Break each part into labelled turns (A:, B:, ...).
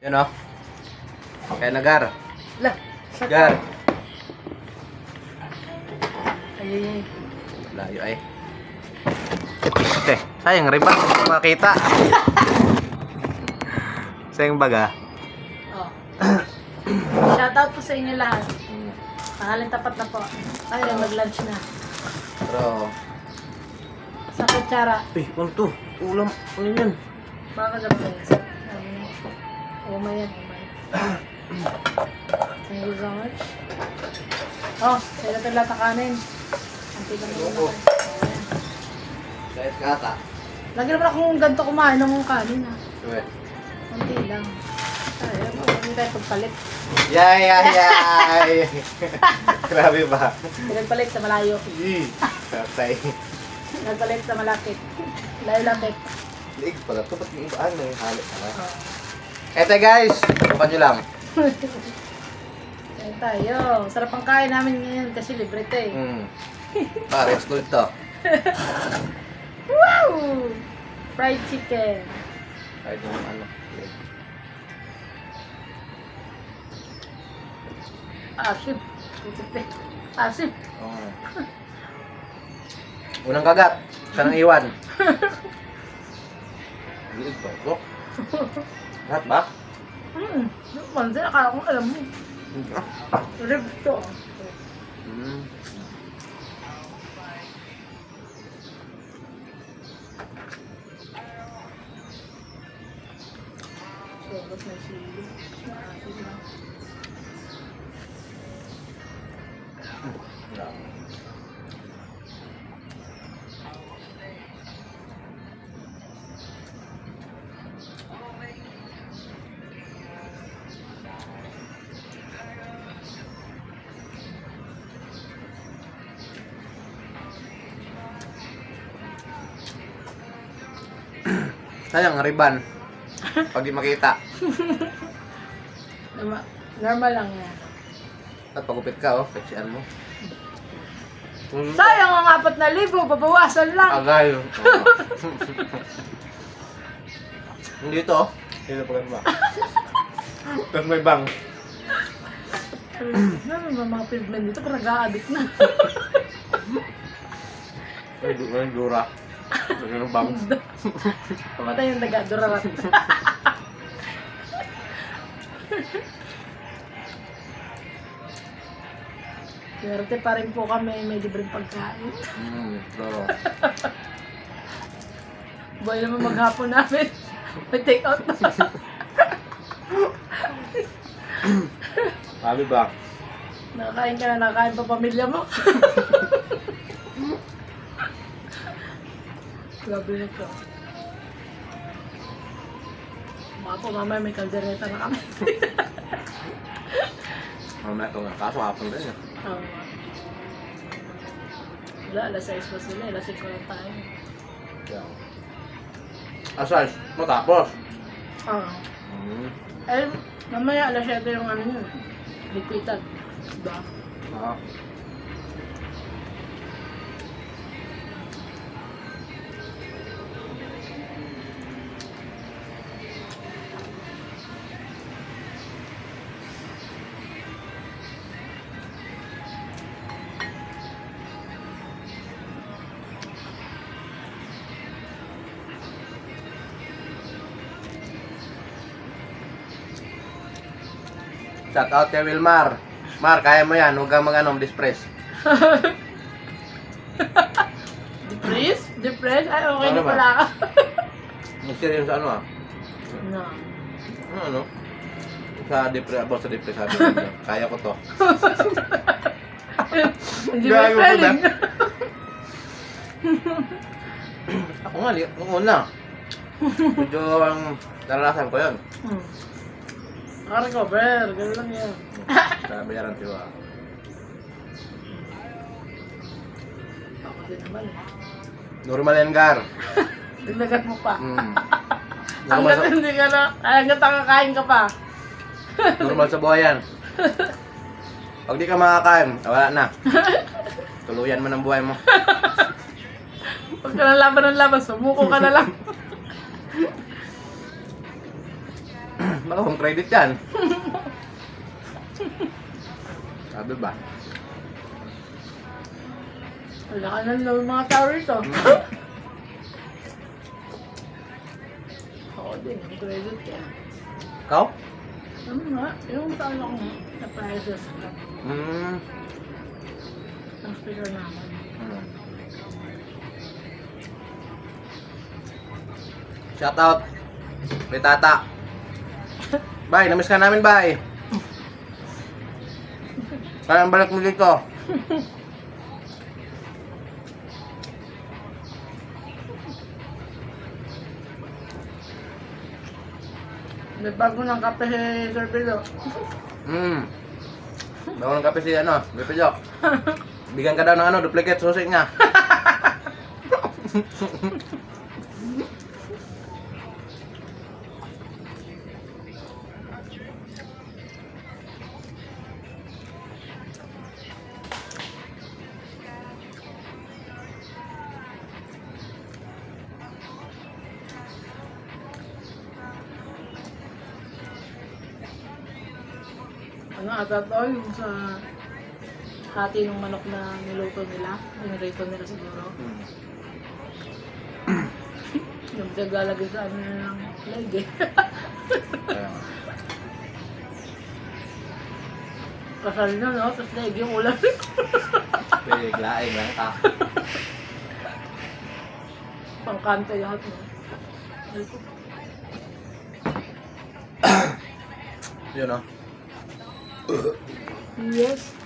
A: Yan o. Kaya na Gar.
B: Lah, sa
A: Gar.
B: Ay, ay, ay.
A: Layo ay. Okay, sayang rin ba? Hindi makita. sayang baga.
B: Oh. Shoutout po sa inyo lahat. Pangalan tapat na po. Ay, mag-lunch na.
A: Pero,
B: Sa kutsara.
A: eh, ano to? Ulam. Ano yan?
B: Baka na po yun. Umay yan, umay. Thank you so much. Oh, sila ito lahat ng kanin. Lang naman ako. Ayan.
A: Kahit kata.
B: Lagi naman akong ganito kumain ng kanin ha.
A: Uwe.
B: Kunti lang. Ay, ano, hindi tayo pagpalit.
A: Yay, yay, yay! Grabe ba?
B: Pinagpalit sa malayo.
A: Yee! Katay.
B: Pinagpalit sa malapit. Layo-lapit.
A: Liig pala to. Ba't yung? Ano yung halik ka na?
B: Oh.
A: Eto guys, tupan nyo lang.
B: Kain tayo. Sarap ang kain namin ngayon kasi libre ito eh.
A: Hmm. Pare, exclude to.
B: Wow! Fried chicken.
A: Kahit yung ano.
B: Asim. Asim.
A: Oo. Unang kagat. Siya nang iwan. Liig pa ito. Lahat ba?
B: Hmm. Pansin, akala ko alam mo. Rib to.
A: Hmm.
B: So, bas na sili. Asim na.
A: Yeah. Sayang, riban. Pag di makita.
B: Normal, normal lang yan.
A: At pagupit ka, oh. Peksian mo. Mm.
B: Sayang ang apat na libo, babawasan lang.
A: Agay. Hindi to. Dito pa ba? Tapos may bang.
B: Ano ba mga pigment dito? Parang na.
A: May, du- may dura. May ganun bang.
B: Pamatay yung daga, durarat. Swerte pa rin po kami, may libreng pagkain.
A: Mm, so,
B: Boy naman maghapon namin. May take out na.
A: sabi ba?
B: Nakakain ka na, nakakain pa pamilya mo. Grabe na to. Baka po mamaya may kaldereta na kami.
A: Mamaya ito nga. Kaso hapon rin. eh.
B: Oo. Wala, alas 6 pa sila, alas 5 lang tayo.
A: Yeah. Asal, matapos.
B: Oo.
A: Mm.
B: Eh, mamaya alas 7 yung ano yun. Liquitan. Diba?
A: Ah. Shout out kay Wilmar. Mar, kaya mo yan. Huwag kang mag-anom, distress.
B: Depress? Depress? Ay, okay
A: Ano
B: na
A: ba?
B: pala ako.
A: Mag-share yun sa ano ah.
B: no.
A: Ano, ano? Sa depress, about sa depress sabi ko niya. Kaya ko to.
B: Hindi mo
A: Gago ko
B: spelling.
A: Ako nga, li- nung una. Medyo ang naranasan ko yun.
B: Hmm. Naka-recover. Ganun lang yan.
A: Sa bayaran tiwa.
B: Ako din naman eh.
A: Normal yan, Gar.
B: Dagdagan mo pa.
A: Mm. Normal
B: Hanggat
A: sa,
B: hindi ka na, hanggat nakakain ka pa.
A: normal sa buhay yan. Pag di ka makakain, wala na. Tuluyan mo ng buhay mo.
B: Huwag ka na laban ng laban, sumuko ka na lang.
A: Home credit yan. Sabi ba?
B: Wala ka na ng mga tao rito. Oo din, ang credit yan.
A: Ikaw?
B: Ano nga, yung sa ano ko, sa prices
A: Mm.
B: ng speaker namin.
A: Mm. Shout out. Kay Tata. Bye, namiss ka namin, bye. Kaya ang balik mo dito.
B: May bago ng kape si Sir Pilo.
A: Hmm. Bago ng kape si ano, Bipilok. Bigyan ka daw ng ano, duplicate susi niya.
B: Ano ata to, yung sa hati ng manok na niluto nila. Yung rito nila siguro. Yung pinaglalagay sa ano na ng leg eh. Kasal na no, tapos leg yung ulam.
A: Biglaing lang ka.
B: Pangkanta lahat no. Ay, ko.
A: Yun oh.
B: Yes.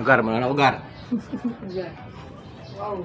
A: Ugar, mana na ugar?
B: Yeah. Wow.